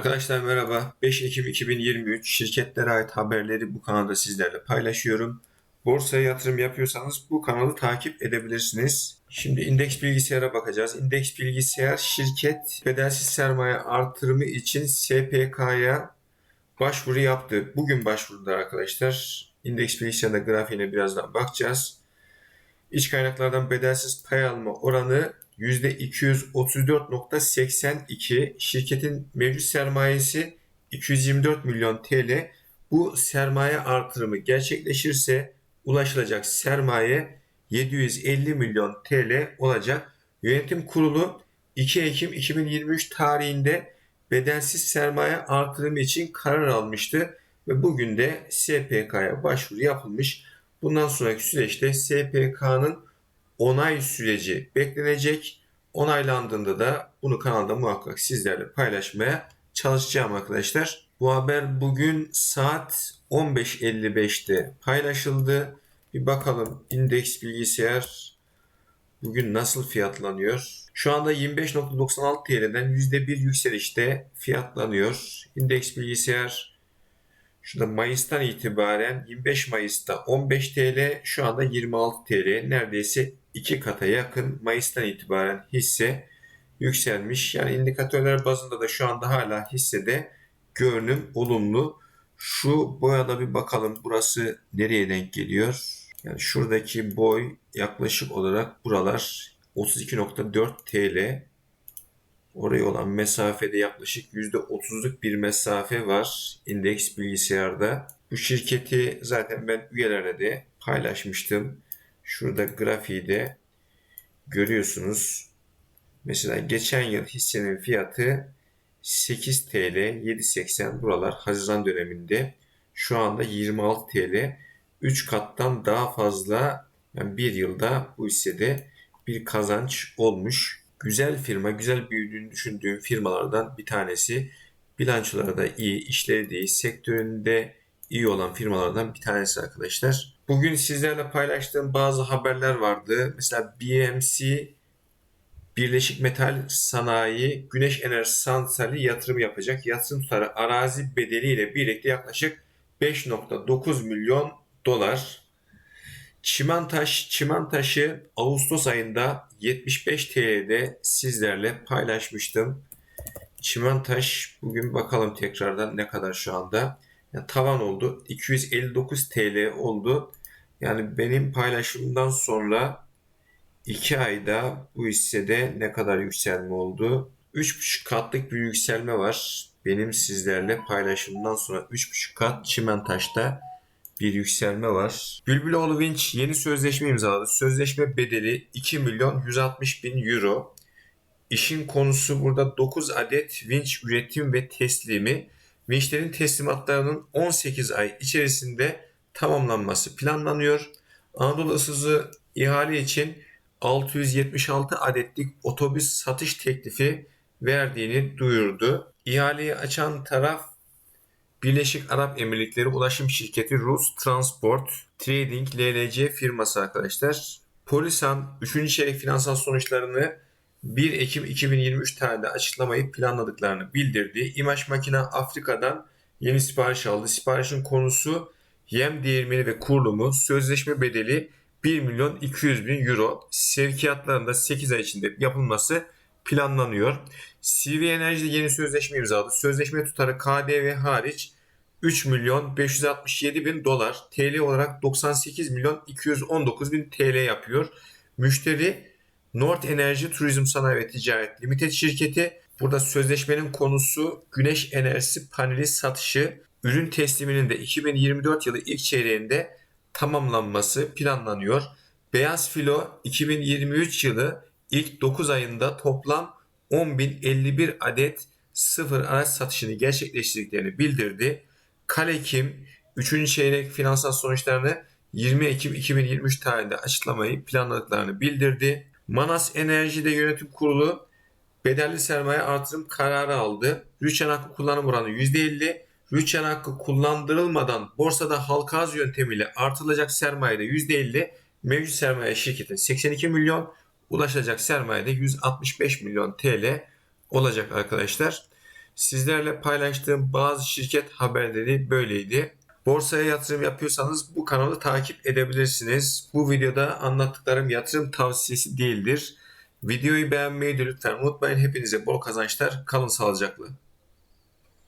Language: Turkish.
Arkadaşlar merhaba. 5 Ekim 2023 şirketlere ait haberleri bu kanalda sizlerle paylaşıyorum. Borsaya yatırım yapıyorsanız bu kanalı takip edebilirsiniz. Şimdi indeks bilgisayara bakacağız. İndeks bilgisayar şirket bedelsiz sermaye artırımı için SPK'ya başvuru yaptı. Bugün başvurdular arkadaşlar. İndeks bilgisayarda grafiğine birazdan bakacağız. İç kaynaklardan bedelsiz pay alma oranı %234.82. Şirketin mevcut sermayesi 224 milyon TL. Bu sermaye artırımı gerçekleşirse ulaşılacak sermaye 750 milyon TL olacak. Yönetim kurulu 2 Ekim 2023 tarihinde bedelsiz sermaye artırımı için karar almıştı ve bugün de SPK'ya başvuru yapılmış. Bundan sonraki süreçte SPK'nın onay süreci beklenecek. Onaylandığında da bunu kanalda muhakkak sizlerle paylaşmaya çalışacağım arkadaşlar. Bu haber bugün saat 15.55'te paylaşıldı. Bir bakalım indeks bilgisayar bugün nasıl fiyatlanıyor? Şu anda 25.96 TL'den %1 yükselişte fiyatlanıyor. İndeks bilgisayar Şurada Mayıs'tan itibaren 25 Mayıs'ta 15 TL, şu anda 26 TL. Neredeyse iki kata yakın Mayıs'tan itibaren hisse yükselmiş. Yani indikatörler bazında da şu anda hala hissede görünüm olumlu. Şu boya da bir bakalım burası nereye denk geliyor. Yani şuradaki boy yaklaşık olarak buralar 32.4 TL. Oraya olan mesafede yaklaşık %30'luk bir mesafe var indeks bilgisayarda. Bu şirketi zaten ben üyelerle de paylaşmıştım. Şurada grafiği de görüyorsunuz. Mesela geçen yıl hissenin fiyatı 8 TL 7.80 buralar Haziran döneminde. Şu anda 26 TL. 3 kattan daha fazla yani bir yılda bu hissede bir kazanç olmuş. Güzel firma, güzel büyüdüğünü düşündüğüm firmalardan bir tanesi. Bilançoları da iyi, işleri de iyi, sektöründe iyi olan firmalardan bir tanesi arkadaşlar. Bugün sizlerle paylaştığım bazı haberler vardı. Mesela BMC Birleşik Metal Sanayi Güneş Enerji Santrali yatırım yapacak. Yatırım tutarı arazi bedeliyle birlikte yaklaşık 5.9 milyon dolar. Çimantaş, Çimantaş'ı Ağustos ayında 75 TL'de sizlerle paylaşmıştım. Çimantaş bugün bakalım tekrardan ne kadar şu anda. Yani tavan oldu. 259 TL oldu. Yani benim paylaşımdan sonra 2 ayda bu hissede ne kadar yükselme oldu? 3,5 katlık bir yükselme var. Benim sizlerle paylaşımdan sonra 3,5 kat Çimentaş'ta bir yükselme var. Bülbüloğlu Vinç yeni sözleşme imzaladı. Sözleşme bedeli 2 milyon 160 bin euro. İşin konusu burada 9 adet vinç üretim ve teslimi. Vinçlerin teslimatlarının 18 ay içerisinde tamamlanması planlanıyor. Anadolu Isızı ihale için 676 adetlik otobüs satış teklifi verdiğini duyurdu. İhaleyi açan taraf Birleşik Arap Emirlikleri Ulaşım Şirketi Rus Transport Trading LLC firması arkadaşlar. Polisan 3. çeyrek finansal sonuçlarını 1 Ekim 2023 tarihinde açıklamayı planladıklarını bildirdi. İmaj Makine Afrika'dan yeni sipariş aldı. Siparişin konusu yem değirmeni ve kurulumu, sözleşme bedeli 1 milyon 200 bin euro. Sevkiyatlarında 8 ay içinde yapılması planlanıyor. CV Enerji'de yeni sözleşme imzaladı. Sözleşme tutarı KDV hariç 3 milyon 567 bin dolar. TL olarak 98 milyon 219 bin TL yapıyor. Müşteri North Enerji Turizm Sanayi ve Ticaret Limited şirketi. Burada sözleşmenin konusu güneş enerjisi paneli satışı. Ürün tesliminin de 2024 yılı ilk çeyreğinde tamamlanması planlanıyor. Beyaz Filo 2023 yılı ilk 9 ayında toplam 10.051 adet sıfır araç satışını gerçekleştirdiklerini bildirdi. Kalekim 3. çeyrek finansal sonuçlarını 20 Ekim 2023 tarihinde açıklamayı planladıklarını bildirdi. Manas Enerji'de yönetim kurulu bedelli sermaye artırım kararı aldı. Rüçhan hakkı kullanım oranı %50. Rüçhan hakkı kullandırılmadan borsada halka arz yöntemiyle artılacak sermayede %50. Mevcut sermaye şirketin 82 milyon. Ulaşacak sermayede 165 milyon TL olacak arkadaşlar. Sizlerle paylaştığım bazı şirket haberleri böyleydi. Borsaya yatırım yapıyorsanız bu kanalı takip edebilirsiniz. Bu videoda anlattıklarım yatırım tavsiyesi değildir. Videoyu beğenmeyi de lütfen unutmayın. Hepinize bol kazançlar. Kalın sağlıcakla.